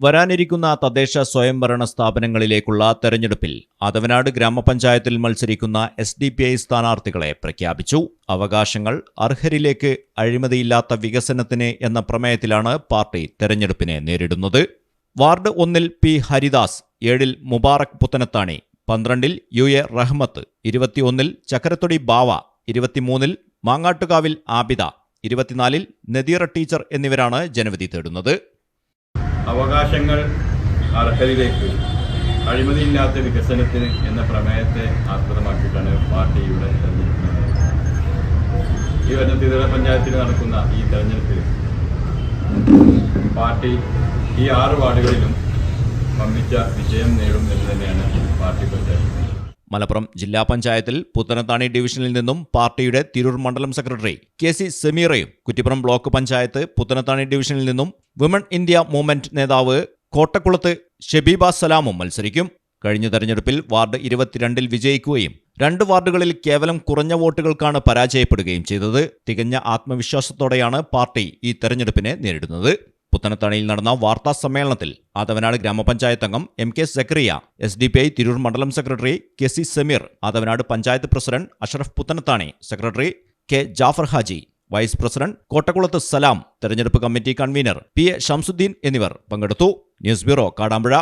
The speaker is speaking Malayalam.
വരാനിരിക്കുന്ന തദ്ദേശ സ്വയംഭരണ സ്ഥാപനങ്ങളിലേക്കുള്ള തെരഞ്ഞെടുപ്പിൽ അതവനാട് ഗ്രാമപഞ്ചായത്തിൽ മത്സരിക്കുന്ന എസ് ഡി പി ഐ സ്ഥാനാർത്ഥികളെ പ്രഖ്യാപിച്ചു. അവകാശങ്ങൾ അർഹരിലേക്ക് അഴിമതിയില്ലാത്ത വികസനത്തിന് എന്ന പ്രമേയത്തിലാണ് പാർട്ടി തെരഞ്ഞെടുപ്പിനെ നേരിടുന്നത്. വാർഡ് ഒന്നിൽ പി ഹരിദാസ് ഏഴിൽ മുബാറക് പുത്തനത്താണി പന്ത്രണ്ടിൽ യു എ റഹ്മത്ത് ഇരുപത്തിയൊന്നിൽ ചക്കരത്തൊടി ബാവ ഇരുപത്തിമൂന്നിൽ മാങ്ങാട്ടുകാവിൽ ആബിദ ഇരുപത്തിനാലിൽ നദീറ ടീച്ചർ എന്നിവരാണ് ജനവിധി തേടുന്നത്. അവകാശങ്ങൾ അർഹരിലേക്ക് അഴിമതിയില്ലാത്ത വികസനത്തിന് എന്ന പ്രമേയത്തെ ആസ്പദമാക്കിയിട്ടാണ് പാർട്ടിയുടെ തെരഞ്ഞെടുക്കുന്നത്. ഈ വരുന്ന ത്രിതല പഞ്ചായത്തിൽ നടക്കുന്ന ഈ തെരഞ്ഞെടുപ്പിൽ പാർട്ടി ഈ ആറ് വാർഡുകളിലും വമ്പിച്ച വിജയം നേടും എന്ന് തന്നെയാണ് പാർട്ടി പ്രത്യാശിക്കുന്നത്. മലപ്പുറം ജില്ലാ പഞ്ചായത്തിൽ പുത്തനത്താണി ഡിവിഷനിൽ നിന്നും പാർട്ടിയുടെ തിരൂർ മണ്ഡലം സെക്രട്ടറി കെ സി സമീറയും കുറ്റിപ്പുറം ബ്ലോക്ക് പഞ്ചായത്ത് പുത്തനത്താണി ഡിവിഷനിൽ നിന്നും വിമൺ ഇന്ത്യ മൂവ്മെന്റ് നേതാവ് കോട്ടക്കുളത്ത് ഷെബീബ സലാമും മത്സരിക്കും. കഴിഞ്ഞ തെരഞ്ഞെടുപ്പിൽ വാർഡ് ഇരുപത്തിരണ്ടിൽ വിജയിക്കുകയും രണ്ട് വാർഡുകളിൽ കേവലം കുറഞ്ഞ വോട്ടുകൾക്കാണ് പരാജയപ്പെടുകയും ചെയ്തത്. തികഞ്ഞ ആത്മവിശ്വാസത്തോടെയാണ് പാർട്ടി ഈ തെരഞ്ഞെടുപ്പിനെ നേരിടുന്നത്. പുത്തനത്താണിയിൽ നടന്ന വാർത്താ സമ്മേളനത്തിൽ ആദവനാട് ഗ്രാമപഞ്ചായത്ത് അംഗം M K Zakariya S D P I Tirur മണ്ഡലം secretary K C Sameer Athavanad panchayat president Asharaf Puthanathani secretary K Jafar Haji vice president Kottakkulath Salam തെരഞ്ഞെടുപ്പ് committee convener P A Shamsuddin എന്നിവർ പങ്കെടുത്തു. News bureau Kadampuzha.